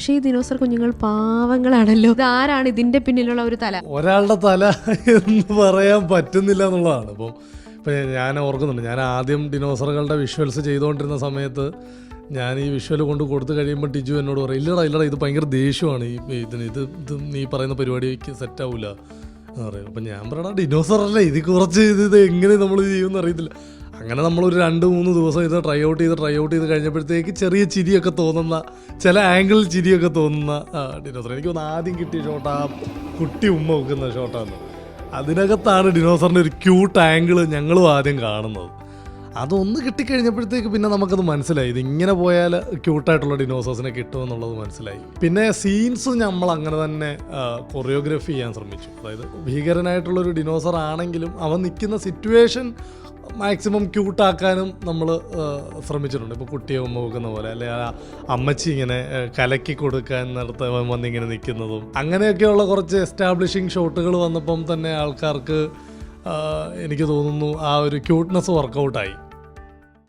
പക്ഷേ ഈ ദിനോസർ കുഞ്ഞുങ്ങൾ പാവങ്ങളാണല്ലോ. ഇതാരാണ് ഇതിന്റെ പിന്നിലുള്ള ഒരു തല? ഒരാളുടെ തല എന്ന് പറയാൻ പറ്റുന്നില്ല എന്നുള്ളതാണ്. ഇപ്പം ഇപ്പം ഞാൻ ഓർക്കുന്നുണ്ട് ഞാൻ ആദ്യം ഡിനോസറുകളുടെ വിഷ്വൽസ് ചെയ്തുകൊണ്ടിരുന്ന സമയത്ത് ഞാൻ ഈ വിഷ്വൽ കൊണ്ട് കൊടുത്തു കഴിയുമ്പോൾ ടിജു എന്നോട് പറയും ഇല്ലടാ ഇല്ലടാ ഇത് ഭയങ്കര ദേഷ്യമാണ്. ഈ ഇതിന് ഇത് ഇത് നീ പറയുന്ന പരിപാടിക്ക് സെറ്റ് ആവില്ല എന്ന് പറയും. അപ്പം ഞാൻ പറയണ ഡിനോസർ അല്ലേ ഇത് കുറച്ച് ഇത് ഇത് എങ്ങനെ നമ്മൾ ചെയ്യുമെന്ന് അറിയത്തില്ല. അങ്ങനെ നമ്മളൊരു രണ്ട് മൂന്ന് ദിവസം ഇത് ട്രൈ ഔട്ട് ചെയ്ത് ട്രൈ ഔട്ട് ചെയ്ത് കഴിഞ്ഞപ്പോഴത്തേക്ക് ചെറിയ ചിരിയൊക്കെ തോന്നുന്ന ചില ആംഗിളിൽ ചിരിയൊക്കെ തോന്നുന്ന ഡിനോസർ. എനിക്ക് തോന്നുന്നു ആദ്യം കിട്ടിയ ഷോട്ട് കുട്ടി ഉമ്മ വെക്കുന്ന ഷോട്ടാണ് അതിനകത്താണ് ഡിനോസറിന്റെ ഒരു ക്യൂട്ട് ആംഗിൾ ഞങ്ങളും ആദ്യം കാണുന്നത്. അതൊന്ന് കിട്ടിക്കഴിഞ്ഞപ്പോഴത്തേക്ക് പിന്നെ നമുക്കത് മനസ്സിലായി. ഇതിങ്ങനെ പോയാൽ ക്യൂട്ടായിട്ടുള്ള ഡിനോസേഴ്സിനെ കിട്ടുമെന്നുള്ളത് മനസ്സിലായി. പിന്നെ സീൻസ് നമ്മൾ അങ്ങനെ തന്നെ കൊറിയോഗ്രഫി ചെയ്യാൻ ശ്രമിച്ചു. അതായത് ഭീകരനായിട്ടുള്ള ഒരു ഡിനോസർ ആണെങ്കിലും അവൻ നിൽക്കുന്ന സിറ്റുവേഷൻ മാക്സിമം ക്യൂട്ടാക്കാനും നമ്മൾ ശ്രമിച്ചിട്ടുണ്ട്. ഇപ്പോൾ കുട്ടിയെ ഉമ്മ വെക്കുന്ന പോലെ. അല്ലെ ആ അമ്മച്ചി ഇങ്ങനെ കലക്കി കൊടുക്കാൻ നടത്ത വന്നിങ്ങനെ നിൽക്കുന്നതും അങ്ങനെയൊക്കെയുള്ള കുറച്ച് എസ്റ്റാബ്ലിഷിങ് ഷോട്ടുകൾ വന്നപ്പം തന്നെ ആൾക്കാർക്ക് എനിക്ക് തോന്നുന്നു ആ ഒരു ക്യൂട്ട്നെസ് വർക്കൗട്ടായി